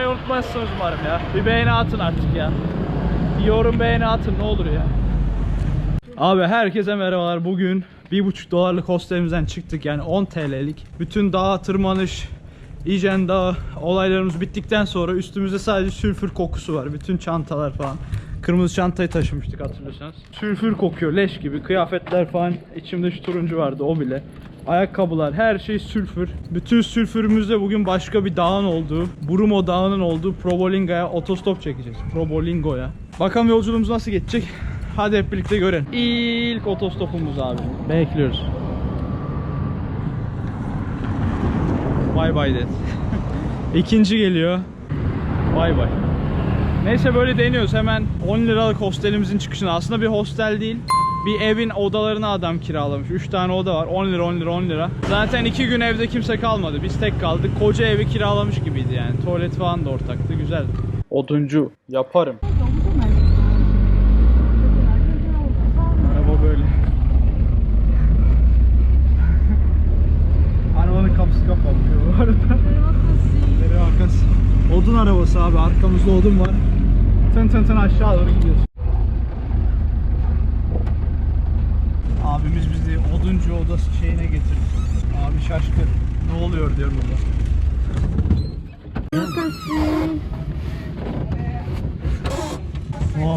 atmayı unutmazsınız umarım ya. Bir beğeni atın artık ya. Bir yorum beğeni atın ne olur ya. Abi herkese merhabalar. Bugün 1,5 dolarlık hostelimizden çıktık yani 10 TL'lik. Bütün dağa tırmanış, İjen Dağı olaylarımız bittikten sonra üstümüzde sadece sülfür kokusu var. Bütün çantalar falan. Kırmızı çantayı taşımıştık hatırlıyorsanız. Sülfür kokuyor leş gibi. Kıyafetler falan. İçimde şu turuncu vardı o bile. Ayakkabılar her şey sülfür. Bütün sülfürümüzde bugün başka bir dağın olduğu, Brumo Dağı'nın olduğu Probolinga'ya otostop çekeceğiz. Probolingo'ya. Bakalım yolculuğumuz nasıl geçecek? Hadi hep birlikte görelim. İlk otostopumuz abi. Bekliyoruz. Bay bay dedi. İkinci geliyor. Bay bay. Neyse böyle deniyoruz hemen 10 liralık hostelimizin çıkışına. Aslında bir hostel değil. Bir evin odalarını adam kiralamış. 3 tane oda var. 10 lira 10 lira 10 lira. Zaten 2 gün evde kimse kalmadı. Biz tek kaldık. Koca evi kiralamış gibiydi yani. Tuvalet falan da ortaktı. Güzel. Oduncu yaparım. Araba böyle. Arabanın kapısı kapanmıyor bu arada. Deri arkası. Odun arabası abi. Arkamızda odun var. Tın tın tın aşağı doğru gidiyoruz.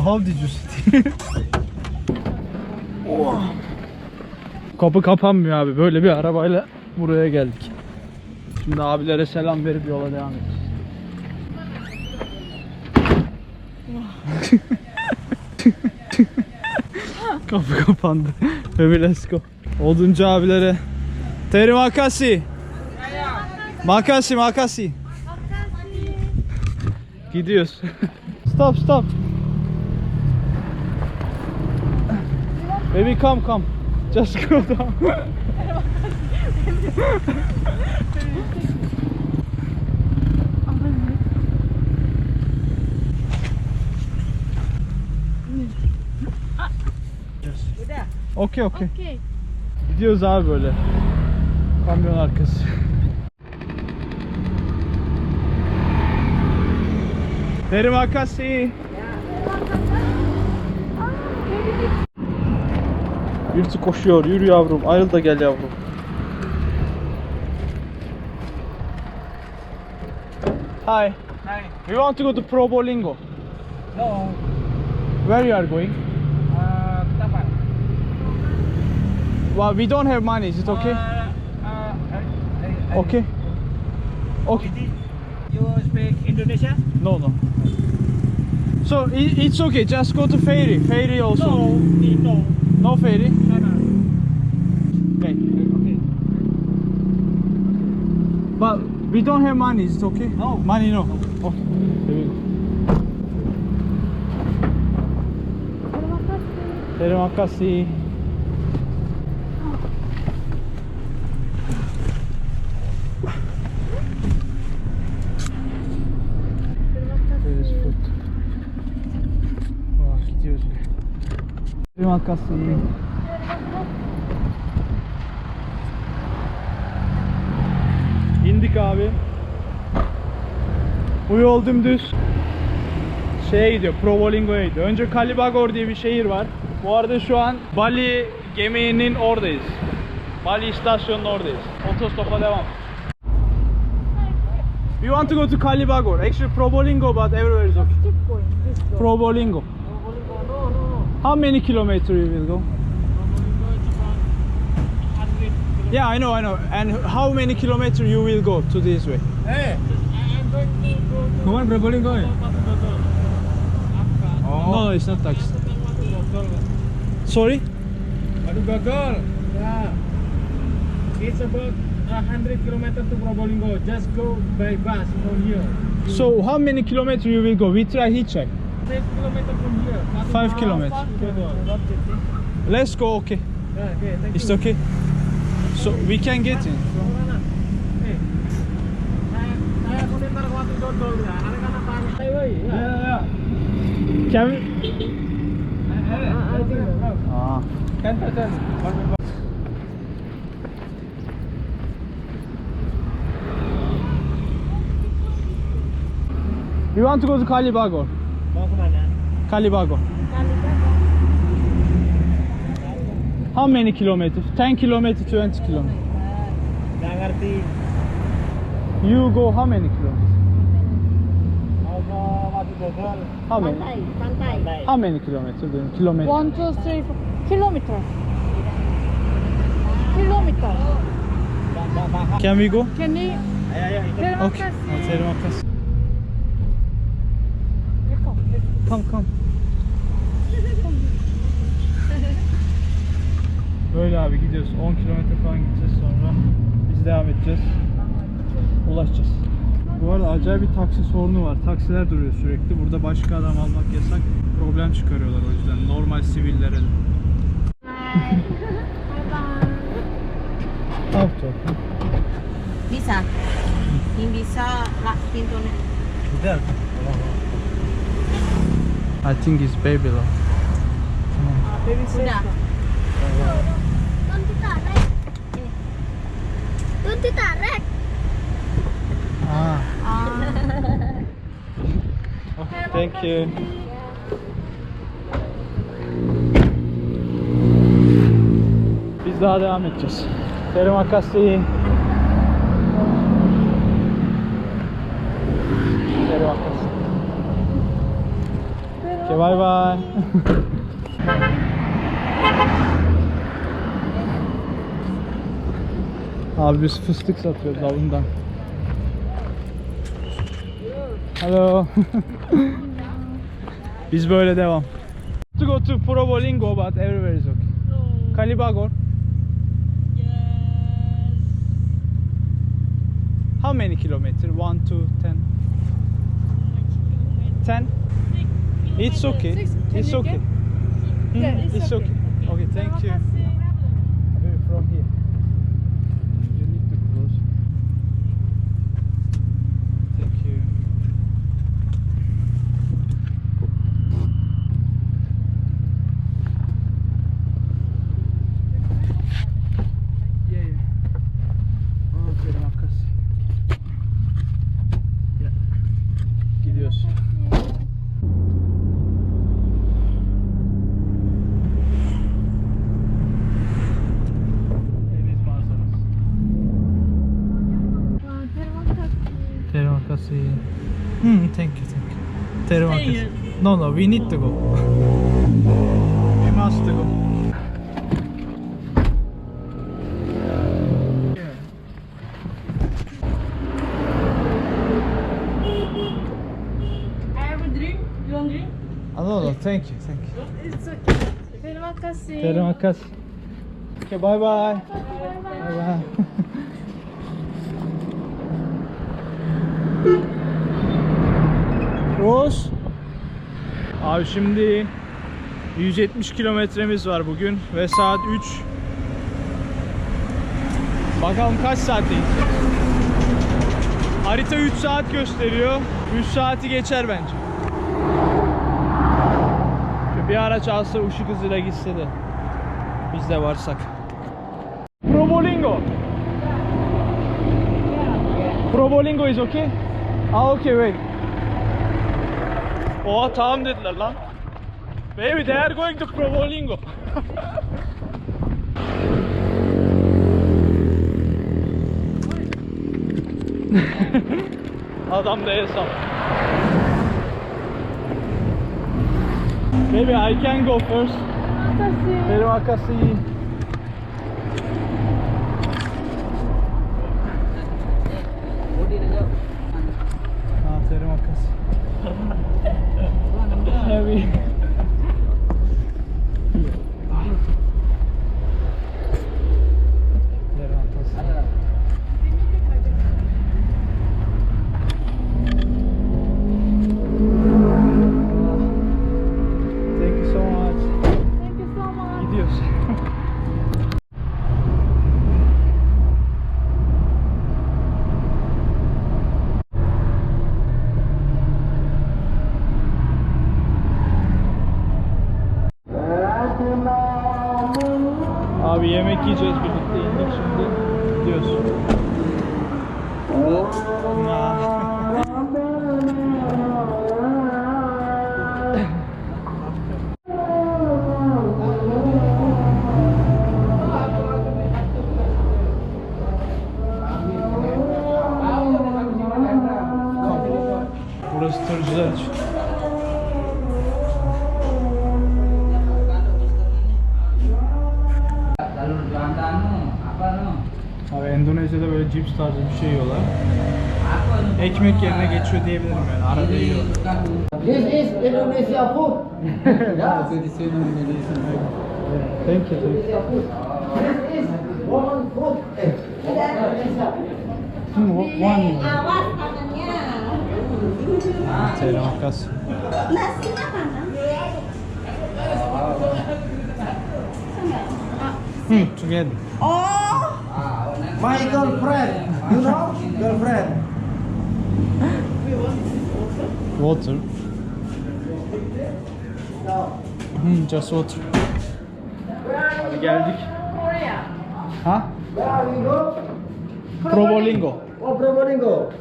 How did you sit? oh. Kapı kapanmıyor abi. Böyle bir arabayla buraya geldik. Şimdi abilere selam verip yola devam edeceğiz. Kapı kapandı. Baby let's go. Oduncu abilere. Terima makasi. Makasi makasi. Gidiyoruz. stop stop. Baby come come. Just go down. Okey okey. Okay. Gidiyoruz abi böyle. Kamyon arkası. Terima kasih. Birisi koşuyor. Yürü yavrum. Ayrıl da gel yavrum. Hi. Hi. We want to go to Probolingo. No. Where you are going? Uh, Tapan. Well, we don't have money. Is it okay? Uh, uh, I- I- Okay. Okay. You speak Indonesia? No, no. So it's okay. Just go to ferry. Ferry also. No. No. No ferry. No, no. Okay. Okay. But we don't have money. Is it okay? No. Money no. Okay. Terima kasih. Vah gidiyoruz. Terima kasih. İndik abi. Bu yol dümdüz şeye gidiyor, Provolingo'ya gidiyor. Önce Kalibagor diye bir şehir var. Bu arada şu an Bali geminin oradayız. Bali istasyonunun oradayız. Otostopa devam. We want to go to Kalibagor. Actually Provolingo but everywhere is okay. Road. Provolingo. No, no, no. How many kilometers you will go? Yeah, I know, I know. And how many kilometers you will go to this way? Hey. I'm going to go. Come on, Provolingo. Oh. No, no, it's not taxi. Sorry? Aduh gagal. Yeah. It's about 100 kilometers to Probolinggo. Just go by bus from here. So how many kilometers you will go? We try hitchhike. 5 kilometers from here. Five kilometers. Let's go. Okay. Yeah, okay, thank It's you. okay. So we can get in. Can we? Ah. We want to go to Kalibago. Kemana? Kalibago. How many kilometers? 10 kilometers, 20 kilometers. Ngerti. You go how many kilometers? How many? Pantai, pantai. Pantai. How many kilometers? then? Kilometers. One, two, three, four. Kilometer. Kilometer. Can we go? Can you? Ayo ayo ikut. Terima Okay. kasih. Come come. Böyle abi gidiyoruz. 10 kilometre falan gideceğiz sonra. Biz devam edeceğiz. Ulaşacağız. Bu arada acayip bir taksi sorunu var. Taksiler duruyor sürekli. Burada başka adam almak yasak. Problem çıkarıyorlar o yüzden. Normal sivillere de. Auto. Bisa lak pintu ni. Udah. I think it's Babylon. Sudah. Don't ditarik. Don't ditarik. Ah. Ah. Okay, thank you. Biz daha devam edeceğiz. Terima kasih. Terima kasih. Okay, bye bye. Abi biz fıstık satıyoruz alından. Hello. Biz böyle devam. To go to Probolinggo but everywhere is okay. Kalibagor. How many kilometer? One, two, ten. Ten? It's okay. It's okay. Hmm, it's okay. Okay, thank you. Maybe from here. You need to close. Thank you. Yeah, yeah. Oh, terima kasih. Ya. Gidiyoruz. Deniz manzarası. Terima kasih. Hmm, thank you, thank you. Terima kasih. No, no, we need to go. we must go. I have a drink. You want drink? No, no, thank you, thank you. It's okay. Terima kasih. Terima kasih. Okay, bye bye. Bye bye. Rose. Abi şimdi 170 kilometremiz var bugün ve saat 3. Bakalım kaç saatte gideceğiz. Harita 3 saat gösteriyor. 3 saati geçer bence. Şu bir araç alsa ışık hızıyla gitse de biz de varsak. Probolingo. Probolingo is okay? Ah okay wait. Oha tamam dediler lan. Baby they are going to Probolingo. Adam da hesap. Baby I can go first. Terima kasih. Ah, Yeah. Bitti indik şimdi. Gidiyoruz. Burası tırcılar için. Endonezya'da böyle cips tarzı bir şey yiyorlar. Ekmek yerine geçiyor diyebilirim yani. Arada yiyorlar. This is Indonesia food. yeah. Thank you. This is Roman food. Indonesia. One. Awas tangannya. Terima kasih. Nasinya mana? Hmm, together. Oh, My girlfriend. You know? Girlfriend. Water. Hmm, just water. Hadi geldik. Ha? Where we go? Probolingo. Oh, Probolinggo.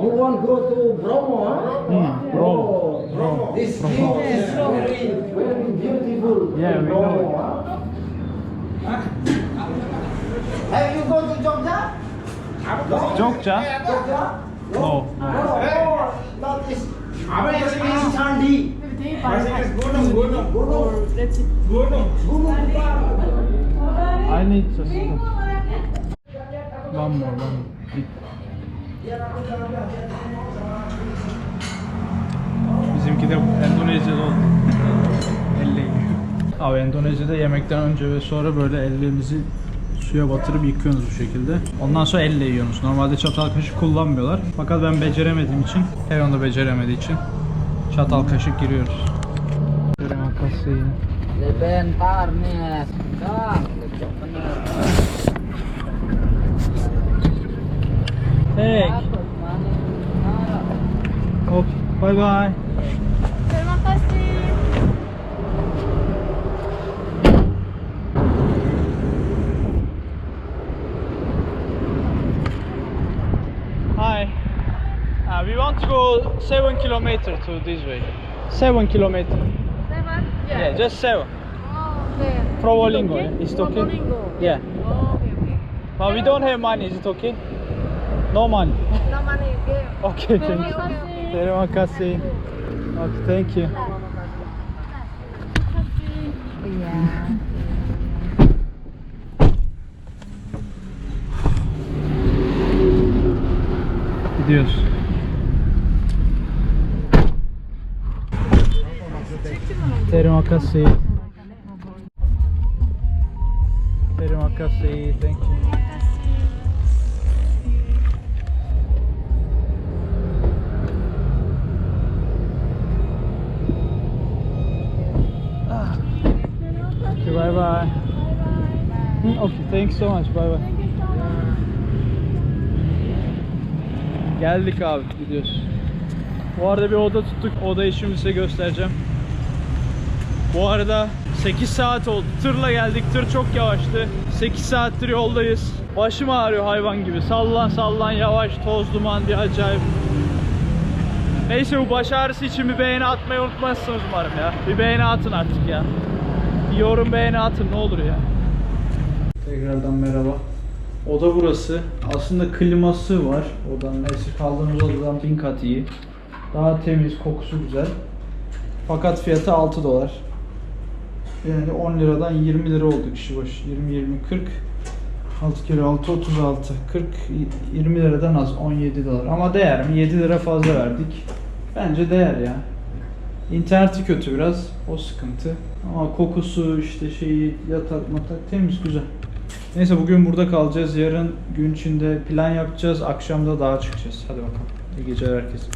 You want go to Bromo, huh? Hmm, Bromo. Oh, Bromo. This view is very, very beautiful. Yeah, we Bromo, know. huh? Have you go to Jogja? Jogja? Jogja? No. No, oh, not this. Gunung. Gunung. Gunung. I need to stop. One more, one more. Bizimki de Endonezya'da oldu. Elle. Abi Endonezya'da yemekten önce ve sonra böyle ellerinizi suya batırıp yıkıyorsunuz bu şekilde. Ondan sonra elle yiyorsunuz. Normalde çatal kaşık kullanmıyorlar. Fakat ben beceremediğim için, Heron da beceremediği için çatal kaşık giriyoruz. Sebentar nih. Dah, lecok bener. Hey. Hop. Bye bye. Terima kasih. Hi. Uh, we want to go seven kilometer to this way. Seven kilometer. Seven? Yeah, just seven. Oh, okay. İt okay? Is it okay? Probolingo. Yeah. Oh, okay, okay. But we don't have money. Is it okay? No money. No money, okay. Okay, thank you. Terima kasih. Okay, thank you. iya. Gidiyoruz. Terima kasih. Terima kasih. Thank you. Ah. Okay, bye bye. Hmm, Okay, thanks so much. Bye bye. Geldik abi gidiyoruz. Bu arada bir oda tuttuk. Odayı şimdi size göstereceğim. Bu arada 8 saat oldu. Tırla geldik. Tır çok yavaştı. 8 saattir yoldayız. Başım ağrıyor hayvan gibi. Sallan sallan yavaş toz duman bir acayip. Neyse bu baş ağrısı için bir beğeni atmayı unutmazsınız umarım ya. Bir beğeni atın artık ya. Bir yorum beğeni atın ne olur ya. Tekrardan merhaba. Oda burası. Aslında kliması var. Odanın neyse kaldığımız odadan bin kat iyi. Daha temiz, kokusu güzel. Fakat fiyatı 6 dolar. Yani 10 liradan 20 lira oldu kişi başı. 20 20 40 6 kere 6 36 40 20 liradan az 17 dolar. Ama değer mi? 7 lira fazla verdik. Bence değer ya. İnterneti kötü biraz. O sıkıntı. Ama kokusu işte şeyi yatak matak temiz güzel. Neyse bugün burada kalacağız. Yarın gün içinde plan yapacağız. Akşamda dağa çıkacağız. Hadi bakalım. İyi geceler herkese.